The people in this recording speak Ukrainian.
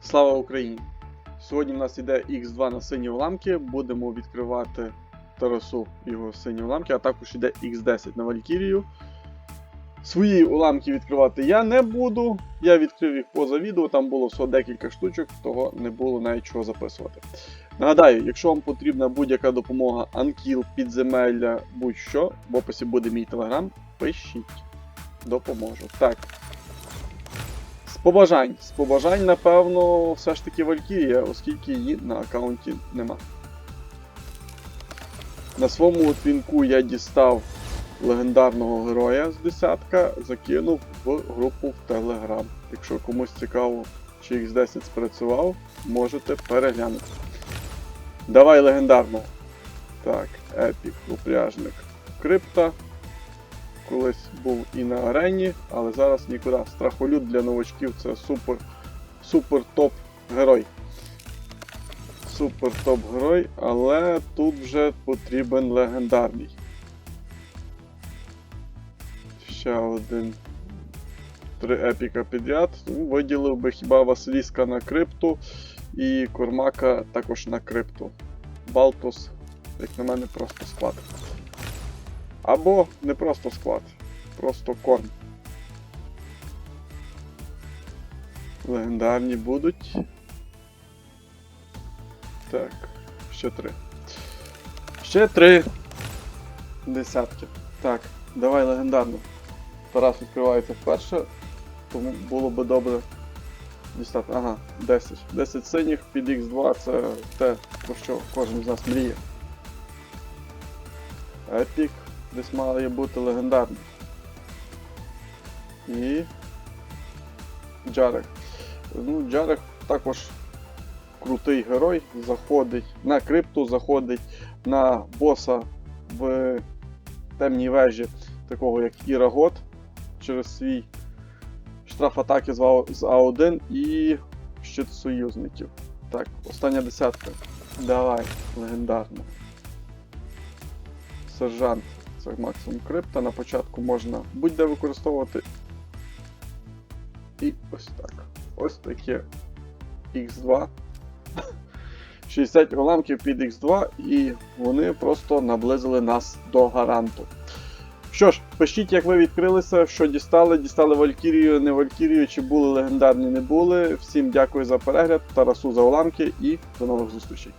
Слава Україні! Сьогодні в нас йде X2 на сині уламки. Будемо відкривати Тарасу його сині уламки, а також йде X10 на Валькірію. Свої уламки відкривати я не буду. Я відкрив їх поза відео, там було всього декілька штучок, того не було навіть чого записувати. Нагадаю, якщо вам потрібна будь-яка допомога, анкіл, підземелля, будь-що, в описі буде мій телеграм, пишіть. Допоможу. Так. З побажань. З побажань, напевно, все ж таки Валькірія, оскільки її на аккаунті нема. На своєму твінку я дістав легендарного героя з десятка, закинув в групу в Telegram. Якщо комусь цікаво, чи X10 спрацював, можете переглянути. Давай легендарного. Так, епік, упряжник крипта. Колись був і на арені, але зараз нікуди. Страхолюд для новачків це супер, супер топ герой. Супер топ герой, але тут вже потрібен легендарний. Ще один. Три епіка підряд. Ну, виділив би хіба Василіска на крипту і Кормака також на крипту. Балтус, як на мене, просто склад. Або не просто склад, просто корм. Легендарні будуть. Так, ще три. Ще три десятки. Так, давай легендарно. Тарас відкривається вперше, тому було би добре дістати. Ага, 10. 10 синіх під Х2 це те, про що кожен з нас мріє. Епік десь має бути легендарний. І. Джарек. Ну, Джарек також крутий герой, заходить на крипту, заходить на боса в темній вежі, такого як Ірагот, через свій штраф атаки з А- з А1 і щит союзників. Так, остання десятка. Давай, легендарно. Сержант. Це максимум крипта. На початку можна будь-де використовувати. І ось так. Ось таке X2. 60 уламків під X2, і вони просто наблизили нас до гаранту. Що ж, пишіть, як ви відкрилися, що дістали, дістали Валькірію, не Валькірію, чи були легендарні, не були. Всім дякую за перегляд, Тарасу за уламки і до нових зустрічей.